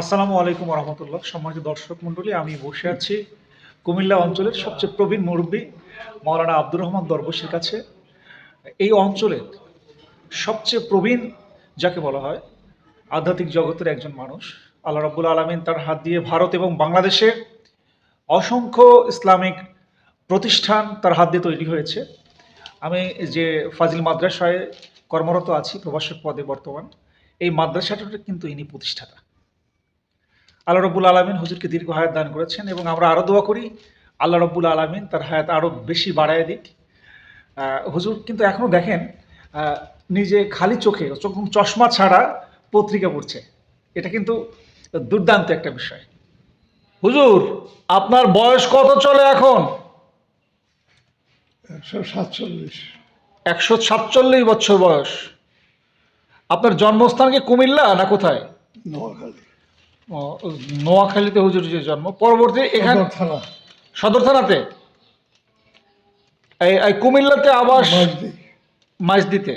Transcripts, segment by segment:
আসসালামু আলাইকুম রহমতুল্লাহ সম্মানিত দর্শক মণ্ডলী, আমি বসে আছি কুমিল্লা অঞ্চলের সবচেয়ে প্রবীণ মুরব্বী মৌলানা আব্দুর রহমান দরবশের কাছে। এই অঞ্চলের সবচেয়ে প্রবীণ, যাকে বলা হয়, আধ্যাত্মিক জগতের একজন মানুষ, আল্লাহ রাব্বুল আলমিন তার হাত দিয়ে ভারত এবং বাংলাদেশে অসংখ্য ইসলামিক প্রতিষ্ঠান তার হাত দিয়ে তৈরি হয়েছে। আমি যে ফাজিল মাদ্রাসায় কর্মরত আছি, প্রভাষক পদে বর্তমান, এই মাদ্রাসাটার কিন্তু ইনি প্রতিষ্ঠাতা। আল্লাহ রব্বুল আলমিন হুজুরকে দীর্ঘ হায়াত দান করেছেন এবং আমরা আরও দোয়া করি আল্লাহ রব্বুল আলমিন তার হায়াত আরও বেশি বাড়ায় দিক। হুজুর কিন্তু এখনও দেখেন নিজে খালি চোখে চোখ চশমা ছাড়া পত্রিকা পড়ছে। এটা কিন্তু দুর্দান্ত একটা বিষয়। হুজুর আপনার বয়স কত চলে এখন? একশো সাতচল্লিশ। একশো সাতচল্লিশ বছর বয়স। আপনার জন্মস্থান কি কুমিল্লা না কোথায়? নোয়াখালী। নোয়াখালীতে হুজুর যে জন্ম পরবর্তী এখানে সদর থানা। সদর থানাতে? এই কুমিল্লাতে আবাস মাঝদি মাইজদিতে।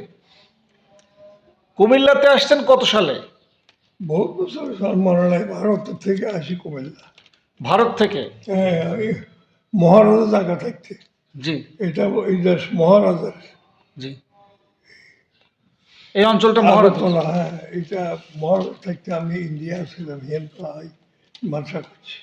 কুমিল্লাতে আসছেন কত সালে? বহু বছর মনে নাই ভারত থেকে আসি কুমিল্লা। ভারত থেকে? হ্যাঁ মহারাজা জায়গা থাকতে জি। এটা এই দেশ মহারাজার। জি। এই অঞ্চলটা মহারাজ আগরতলা হ্যাঁ এটা মহারাজ থাকতে আমি ইন্ডিয়া ছিলাম হেল্প মানসা করছি